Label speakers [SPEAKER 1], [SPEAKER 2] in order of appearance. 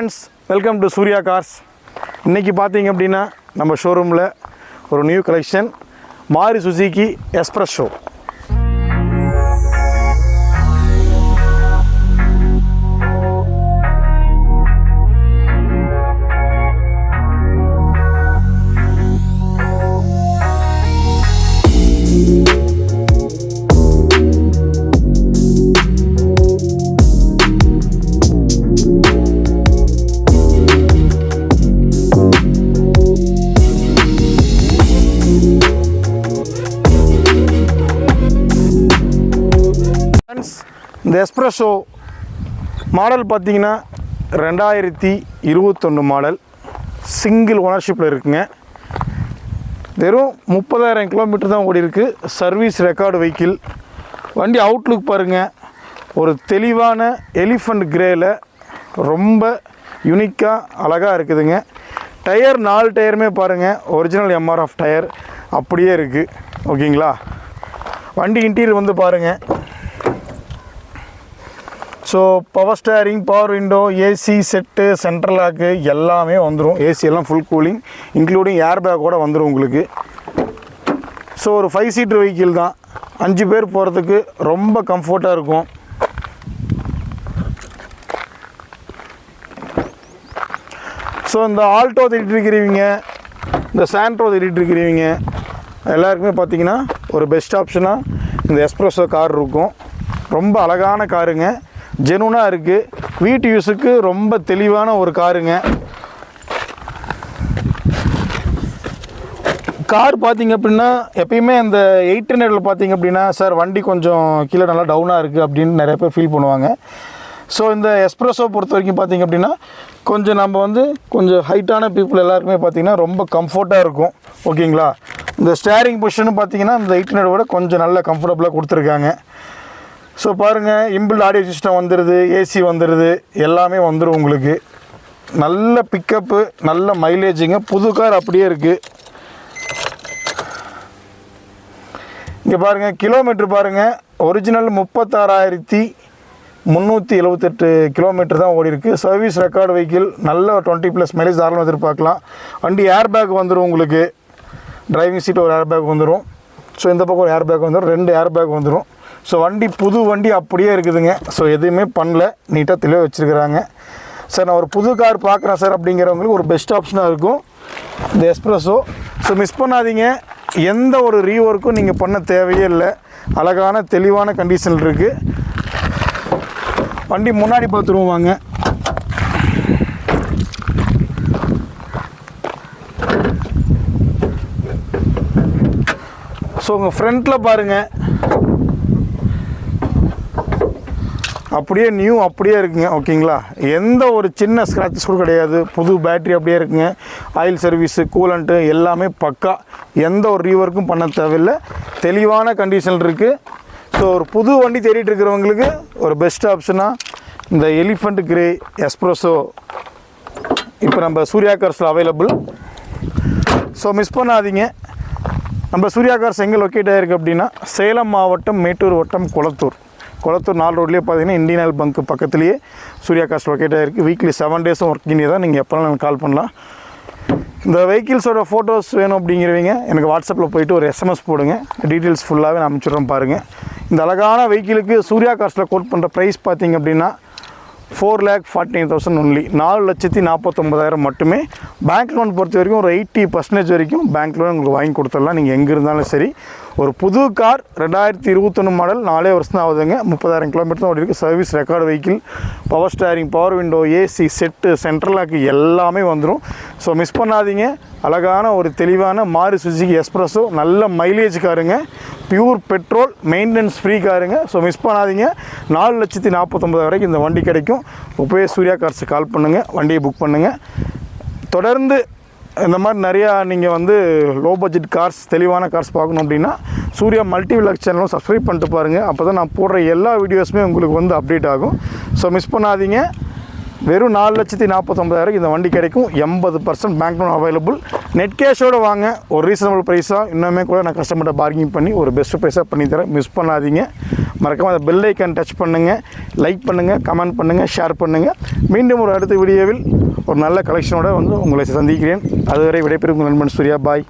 [SPEAKER 1] Friends welcome to Surya cars இன்றைக்கி பார்த்தீங்க அப்படின்னா நம்ம ஷோரூமில் ஒரு new collection Maruti Suzuki Spresso friends இந்த எஸ்ப்ரெஷோ மாடல் பார்த்தீங்கன்னா ரெண்டாயிரத்தி இருபத்தொன்று மாடல் சிங்கிள் ஓனர்ஷிப்பில் இருக்குங்க. வெறும் முப்பதாயிரம் கிலோமீட்டர் தான் ஓடி இருக்கு. சர்வீஸ் ரெக்கார்டு வெஹிக்கிள் வண்டி அவுட்லுக் பாருங்கள் ஒரு தெளிவான எலிஃபண்ட் கிரேயில் ரொம்ப யூனிக்காக அழகாக இருக்குதுங்க. டயர் நாலு டயருமே பாருங்கள் ஒரிஜினல் எம்ஆர்எஃப் டயர் அப்படியே இருக்குது ஓகேங்களா வண்டி இன்டீரியர் வந்து பாருங்கள் so power steering power window AC set central lock எல்லாமே வந்துடும் ஏசி எல்லாம் full cooling including air bag கூட வந்துடும் உங்களுக்கு. ஸோ ஒரு ஃபைவ் சீட்டர் வெஹிக்கிள் தான். அஞ்சு பேர் போகிறதுக்கு ரொம்ப கம்ஃபர்ட்டாக இருக்கும். ஸோ இந்த ஆல்டோ திட்டிருக்கிறவங்க இந்த சாண்ட்ரோ திட்டிருக்கிறவங்க எல்லாருக்குமே பார்த்தீங்கன்னா ஒரு பெஸ்ட் ஆப்ஷனாக இந்த எஸ்ப்ரெஸோ கார் இருக்கும். ரொம்ப அழகான காருங்க ஜெனுனாக இருக்குது வீட்டு யூஸுக்கு ரொம்ப தெளிவான ஒரு காருங்க. கார் பார்த்தீங்க அப்படின்னா எப்பயுமே இந்த எயிட் ஹண்ட்ரடில் பார்த்தீங்க அப்படின்னா சார் வண்டி கொஞ்சம் கீழே நல்லா டவுனாக இருக்குது அப்படின்னு நிறைய பேர் ஃபீல் பண்ணுவாங்க. ஸோ இந்த எஸ்ப்ரெஸோ பொறுத்த வரைக்கும் பார்த்தீங்க அப்படின்னா கொஞ்சம் நம்ம வந்து கொஞ்சம் ஹைட்டான பீப்புள் எல்லாருக்குமே பார்த்தீங்கன்னா ரொம்ப கம்ஃபர்ட்டாக இருக்கும். ஓகேங்களா இந்த ஸ்டேரிங் பொசிஷனும் பார்த்தீங்கன்னா இந்த எயிட் ஹண்ட்ரட் விட கொஞ்சம் நல்ல கம்ஃபர்டபுளாக கொடுத்துருக்காங்க. ஸோ பாருங்கள் இம்பிள் ஆடியோ சிஸ்டம் வந்துடுது ஏசி வந்துடுது எல்லாமே வந்துடும் உங்களுக்கு. நல்ல பிக்கப்பு நல்ல மைலேஜுங்க புது கார் அப்படியே இருக்குது இங்கே பாருங்கள் கிலோமீட்ரு பாருங்கள் ஒரிஜினல் முப்பத்தாறாயிரத்தி முந்நூற்றி எழுபத்தெட்டு கிலோமீட்டர் தான் ஓடி இருக்கு. சர்வீஸ் ரெக்கார்டு வெஹிக்கிள் நல்ல டுவெண்ட்டி ப்ளஸ் மைலேஜ் தாராளமாக எதிர்பார்க்கலாம். வண்டி ஏர் பேக் வந்துடும் உங்களுக்கு. டிரைவிங் சீட் ஒரு ஏர் பேக் வந்துடும் ஸோ இந்த பக்கம் ஒரு ஏர் பேக் வந்துடும் ரெண்டு ஏர் பேக் வந்துடும் ஸோ வண்டி புது வண்டி அப்படியே இருக்குதுங்க. ஸோ எதுவுமே பண்ணல. நீட்டாக தெளிவாக வச்சுருக்கிறாங்க. சார் நான் ஒரு புது கார் பார்க்குறேன் சார் அப்படிங்கிறவங்களுக்கு ஒரு பெஸ்ட் ஆப்ஷனாக இருக்கும். இந்த எஸ்ப்ரெஸோ ஸோ மிஸ் பண்ணாதீங்க. எந்த ஒரு ரீஒர்க்கும் நீங்கள் பண்ண தேவையே இல்லை. அழகான தெளிவான கண்டிஷன் இருக்குது வண்டி முன்னாடி பார்த்துருவோம் வாங்க. ஸோ உங்கள் ஃப்ரண்ட்டில் பாருங்கள் அப்படியே நியூ அப்படியே இருக்குங்க ஓகேங்களா எந்த ஒரு சின்ன ஸ்க்ராச்சஸ் கூட கிடையாது. புது பேட்டரி அப்படியே இருக்குங்க. ஆயில் சர்வீஸு கூலண்ட்டு எல்லாமே பக்கா. எந்த ஒரு ரீவர்க்கும் பண்ண தேவையில்லை. தெளிவான கண்டிஷன் இருக்குது ஸோ ஒரு புது வண்டி தேடிட்டு இருக்கிறவங்களுக்கு ஒரு பெஸ்ட் ஆப்ஷனாக இந்த எலிஃபண்ட் கிரே எஸ்ப்ரெஸோ இப்போ நம்ம சூர்யா கார்ஸில் அவைலபிள் ஸோ மிஸ் பண்ணாதீங்க. நம்ம சூர்யா கார்ஸ் எங்கே லொக்கேட் ஆகிருக்கு அப்படின்னா சேலம் மாவட்டம் மேட்டூர் வட்டம் குளத்தூர். குளத்தூர் நாலு ரோட்லேயே பார்த்தீங்கன்னா இந்தியன் ஆயில் பங்க் பக்கத்துலேயே சூர்யா காஸ்ட் லொக்கேட் இருக்குது வீக்லி செவன் டேஸும் ஒர்க்கிங் தான் நீங்கள் எப்போனாலும் கால் பண்ணலாம். இந்த வெஹிக்கிள்ஸோட ஃபோட்டோஸ் வேணும் அப்படிங்கிறவங்க எனக்கு வாட்ஸ்அப்பில் போயிட்டு ஒரு எஸ்எம்எஸ் போடுங்க. டீட்டெயில்ஸ் ஃபுல்லாகவே நான் அனுப்பிச்சிடுறேன் பாருங்கள் இந்த அழகான வெஹிக்கிளுக்கு சூர்யா காஸ்ட்டில் கோட் பண்ணுற ப்ரைஸ் பார்த்தீங்க அப்படின்னா four lakh forty nine thousand only நாலு லட்சத்தி நாற்பத்தொம்பதாயிரம் மட்டுமே. பேங்க் லோன் பொறுத்த வரைக்கும் ஒரு எயிட்டி பர்சன்டேஜ் வரைக்கும் பேங்க் லோன் உங்களுக்கு வாங்கி கொடுத்துடலாம். நீங்கள் எங்கே இருந்தாலும் சரி. ஒரு புது கார் ரெண்டாயிரத்தி இருபத்தொன்று மாடல் நாலே வருஷம் தான் ஆகுதுங்க. முப்பதாயிரம் கிலோமீட்டர் தான் ஓடி இருக்குது service record vehicle power steering power window AC set central lock எல்லாமே வந்துடும் ஸோ மிஸ் பண்ணாதீங்க. அழகான ஒரு தெளிவான மாறு சுஜிக்கு எக்ஸ்ப்ரெஸோ நல்ல மைலேஜ் காருங்க பியூர் பெட்ரோல் மெயின்டெனன்ஸ் ஃப்ரீ காருங்க ஸோ மிஸ் பண்ணாதீங்க. நாலு லட்சத்தி நாற்பத்தொம்பது வரைக்கும் இந்த வண்டி கிடைக்கும். உபய சூர்யா கார்ஸுக்கு கால் பண்ணுங்கள் வண்டியை புக் பண்ணுங்கள் தொடர்ந்து இந்த மாதிரி நிறையா நீங்கள் வந்து லோ பட்ஜெட் கார்ஸ் தெளிவான கார்ஸ் பார்க்கணும் அப்படின்னா சூர்யா மல்டி விலாக் சேனலும் சப்ஸ்கிரைப் பண்ணிட்டு பாருங்கள் அப்போ தான் நான் போடுற எல்லா வீடியோஸுமே உங்களுக்கு வந்து அப்டேட் ஆகும். ஸோ மிஸ் பண்ணாதீங்க. வெறும் நாலு லட்சத்தி நாற்பத்தொம்பதாயிரம் இந்த வண்டி கிடைக்கும். எண்பது percent bank loan available net கேஷோடு வாங்க. ஒரு ரீசனபிள் ப்ரைஸாக இன்னுமே கூட நான் கஸ்டமர்கிட்ட பார்க்கிங் பண்ணி ஒரு பெஸ்ட் ப்ரைஸாக பண்ணித்தரேன் மிஸ் பண்ணாதீங்க. மறக்காமல் அந்த பெல் ஐக்கான் டச் பண்ணுங்கள் லைக் பண்ணுங்கள் கமெண்ட் பண்ணுங்கள் ஷேர் பண்ணுங்கள் மீண்டும் ஒரு அடுத்த வீடியோவில் ஒரு நல்ல கலெக்ஷனோட வந்து உங்களை சந்திக்கிறேன். அதுவரை விடைபெறும் நண்பன் சூர்யா. பாய்